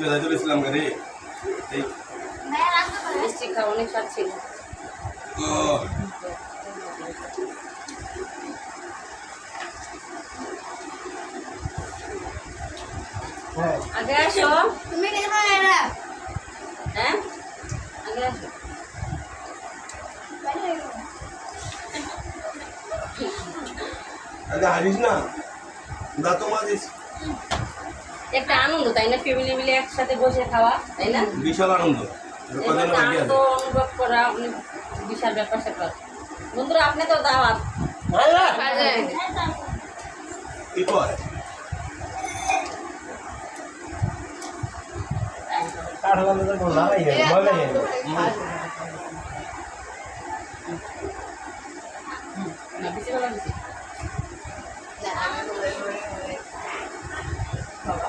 জাহিদুল ইসলাম রে। এই আগে আসো। তুমি হ্যাঁ? আগে আসো। আরে হারিস না? দাঁত মারিস একটা আনন্দ তাই না? ফ্যামিলি মিলে একসাথে বসে খাওয়া তাই না? বিশাল আনন্দ। অনুভব করা অনেক বিশাল ব্যাপার স্যাপার। বন্ধুরা আপনি তো দাওয়াত। কি কয় না বেশি ভালো বেশি বাবা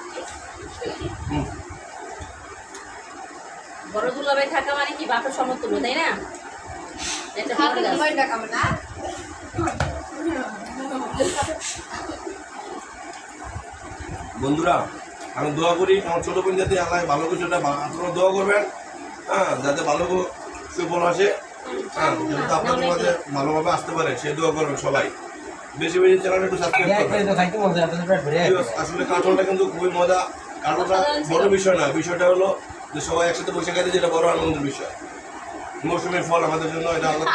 থাকা মানে কি বাপের সমতুল্য তাই না? এটা বড় গাছ। বন্ধুরা আমি দোয়া করি আমার ছোটো বোন যাতে আল্লাহ ভালো কিছু আপনারা দোয়া করবেন হ্যাঁ যাতে ভালো সুফল আসে হ্যাঁ যাতে আপনাদের মাঝে ভালোভাবে আসতে পারে সে দোয়া করবেন সবাই। বেশি বেশি চ্যানেল একটু সাবস্ক্রাইব করবেন। আসলে কাঠলটা কিন্তু খুবই মজা। কাঠলটা বড় বিষয় না বিষয়টা হলো যে সবাই একসাথে বসে খাইতে যেটা বড় আনন্দের বিষয়। মৌসুমের ফল আমাদের জন্য এটা আল্লাহ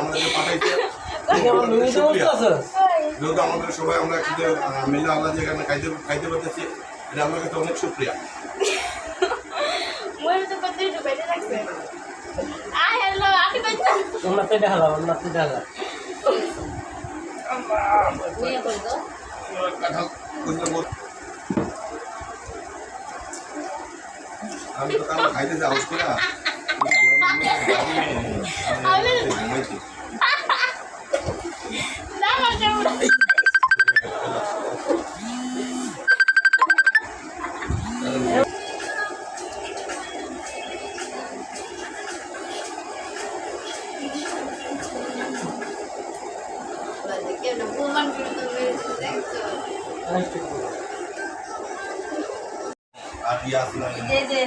আমাদেরকে পাঠাইছে। যেহেতু আমাদের সবাই আমরা একসাথে মিলে আল্লাহ যেখানে খাইতে খাইতে পারতেছি এটা আমার কাছে অনেক হালাও আমরা কাঁঠাল আমি তো কারও খাইতে যাও করে আর ইয়ে না যে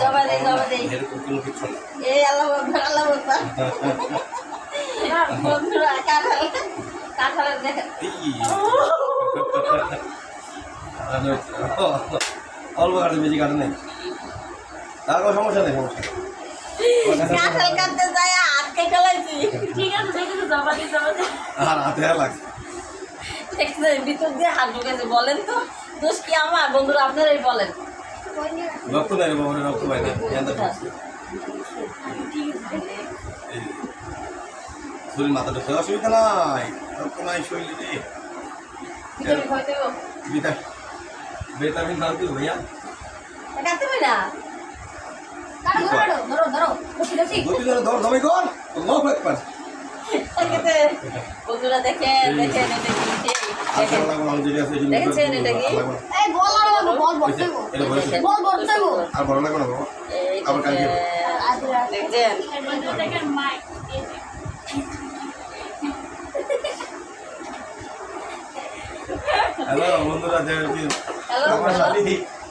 জবা দে জবা দে এরকম কোনো কিছু না এই আল্লাহ আকবার আল্লাহ আকবার। বন্ধুরা কাঁঠাল কাঁঠালের দেখেন। অল্প কাটে বেশি কাটে নেই। তার কোনো সমস্যা নেই সমস্যা কাঁঠাল কাটতে যায় কেটে ঠিক আছে দেখেছি জবা দি জবা দি আর হাতে লাগছে দেখছে ভিতর দিয়ে হাত ঢুকেছে বলেন তো। দোষ কি আমার? বন্ধুরা আপনারাই বলেন। বাবা রক্ত পাই না জানতে পারছি শরীর মাথা ঢুকছে অসুবিধা নাই রক্ত নাই শরীরে। ভিটামিন দাও দিও ভাইয়া। ধরো ধরো ধরো ধর একবার। দেখেছে বন্ধুরা দেখেন দেখেন দেখেন আছে দেখেছেন এটা কি? বল না বাবা আবার কালকে দেখেন হ্যালো বন্ধুরা আমার শালি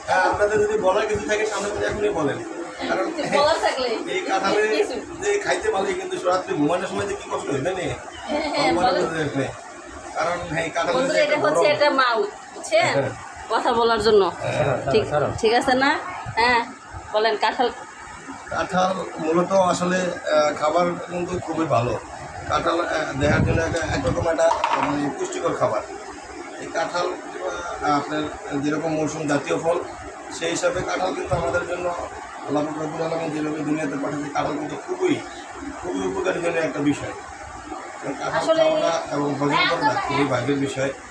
হ্যাঁ, আপনাদের যদি বলার কিছু থাকে সামনে থেকে এখনই বলেন। কারণ এই কাঁঠালে যে খাইতে পারলে কিন্তু রাত্রে ঘুমানোর সময় যে কি কষ্ট হয় জানি হ্যাঁ, কারণ হ্যাঁ কাঁঠাল এটা হচ্ছে এটা মাউথ বুঝছেন? কথা বলার জন্য। ঠিক ঠিক আছে না? হ্যাঁ বলেন কাঁঠাল। কাঁঠাল মূলত আসলে খাবার কিন্তু খুবই ভালো। কাঁঠাল দেহার জন্য একটা একরকম একটা মানে পুষ্টিকর খাবার। এই কাঁঠাল আপনার যেরকম মৌসুম জাতীয় ফল সেই হিসাবে কাঁঠাল কিন্তু আমাদের জন্য আল্লাহ রবুল আলমী যেভাবে দুনিয়াতে পাঠাচ্ছে কাঁঠাল কিন্তু খুবই খুবই উপকারী জন্য একটা বিষয়। কাঁঠাল খাওয়াটা এবং ভোজন করাটা খুবই ভাগ্যের বিষয়। হ্যাঁ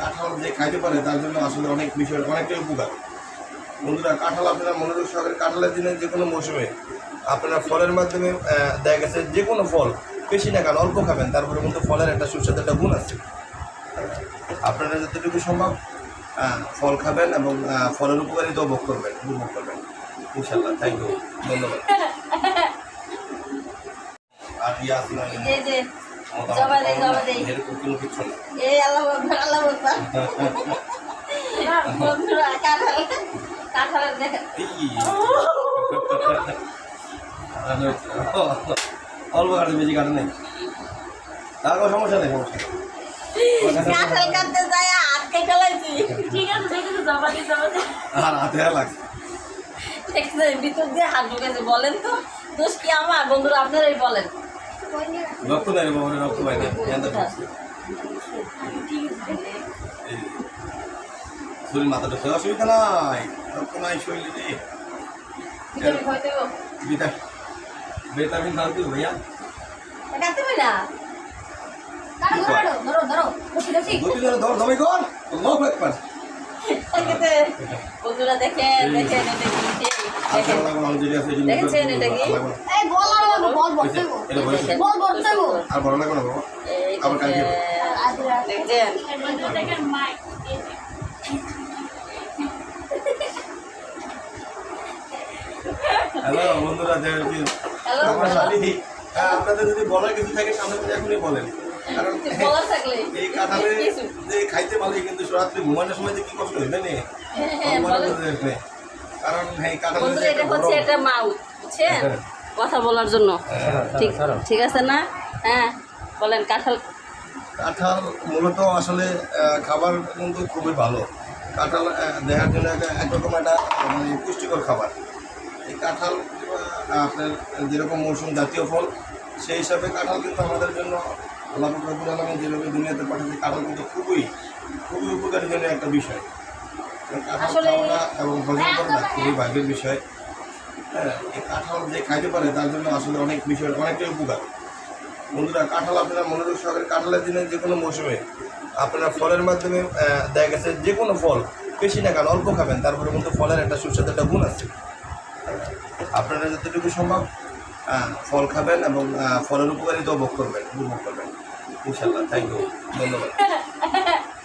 কাঁঠাল যে খাইতে পারে তার জন্য আসলে অনেক বিষয় অনেকটাই উপকার। বন্ধুরা কাঁঠাল আপনারা মনোযোগ সহকারে কাঁঠালের দিনে যে কোনো মৌসুমে আপনারা ফলের মাধ্যমে দেখা গেছে যে কোনো ফল বেশি না খান অল্প খাবেন তারপরে কিন্তু ফলের একটা সুস্বাদু একটা গুণ আছে। আপনারা যতটুকু সম্ভব ফল খাবেন এবং ফলের উপকারিতা ভোগ করবেন উপভোগ করবেন। ইনশাল্লাহ থ্যাংক ইউ ধন্যবাদ। আর ইয়া জবা দেই, জবা দেই। এরকম কোনো কিছু না এই আল্লাহ আকবার, আল্লাহ আকবার। বন্ধুরা কাঁঠাল কাঁঠালের দেখেন। অল্প কাটে বেশি কাটে নেই। তার কোনো সমস্যা নেই সমস্যা কাঁঠাল কাটতে যায় হাত কেটে ঠিক আছে দেখেছি জবা দিয়ে জবা দিয়ে আর হাতে লাগছে দেখছে ভিতর দিয়ে হাত ঢুকেছে বলেন তো। দোষ কি আমার? বন্ধুরা আপনারাই বলেন। রক্ত পাই না জানতে পারছি এই। শরীর মাথাটা সে অসুবিধা নাই রক্ত নাই শরীরে ভিটামিন দাও দিও ভাইয়া ধরো ধরো ধরো ধর ধরে বন্ধুরা দেখেন দেখেন এটা কি আচ্ছা দেখেন এটা কি? বল আর লাগবো বল বলতে গো এটা বলেছে বল বলতে আর বড় লাগবে না বাবা? আবার কালকে দেখেন হ্যালো বন্ধুরা যে আমার শালি হ্যাঁ, আপনাদের যদি বলার কিছু থাকে সামনে থেকে এখনই বলেন। কারণ এই কাঁঠালে যে খাইতে পারলে কিন্তু রাত্রে ঘুমানোর সময় যে কি কষ্ট হইবে না? হ্যাঁ। কারণ হ্যাঁ কাঁঠালের এটা হচ্ছে এটা মাউথ বুঝছেন? হ্যাঁ। কথা বলার জন্য। ঠিক ঠিক আছে না? হ্যাঁ বলেন কাঁঠাল। কাঁঠাল মূলত আসলে খাবার কিন্তু খুবই ভালো। কাঁঠাল দেহার জন্য একটা একরকম একটা মানে পুষ্টিকর খাবার। এই কাঁঠাল আপনার যেরকম মৌসুম জাতীয় ফল সেই হিসাবে কাঁঠাল কিন্তু আমাদের জন্য আল্লাহ রবুল আলমী যেভাবে দুনিয়াতে পাঠাচ্ছে কাঁঠাল কিন্তু খুবই খুবই উপকারী জন্য একটা বিষয়। কাঁঠাল আসলে- খাওয়াটা এবং ভোজন করাটা খুবই ভাগ্যের বিষয়। হ্যাঁ এই কাঁঠাল যে খাইতে পারে তার জন্য আসলে অনেক বিষয়, অনেকটাই উপকার। বন্ধুরা, কাঁঠাল আপনারা মনোযোগ সহকারে, কাঁঠালের দিনে যে কোনো মৌসুমে আপনারা ফলের মাধ্যমে দেখা গেছে যে কোনো ফল, বেশি না খান অল্প খাবেন, তারপরে কিন্তু ফলের একটা সুস্বাদু একটা গুণ আছে। আপনারা যতটুকু সম্ভব ফল খাবেন এবং ফলের উপকারিতা ভোগ করবেন, উপভোগ করবেন। ইনশাল্লাহ থ্যাংক ইউ ধন্যবাদ।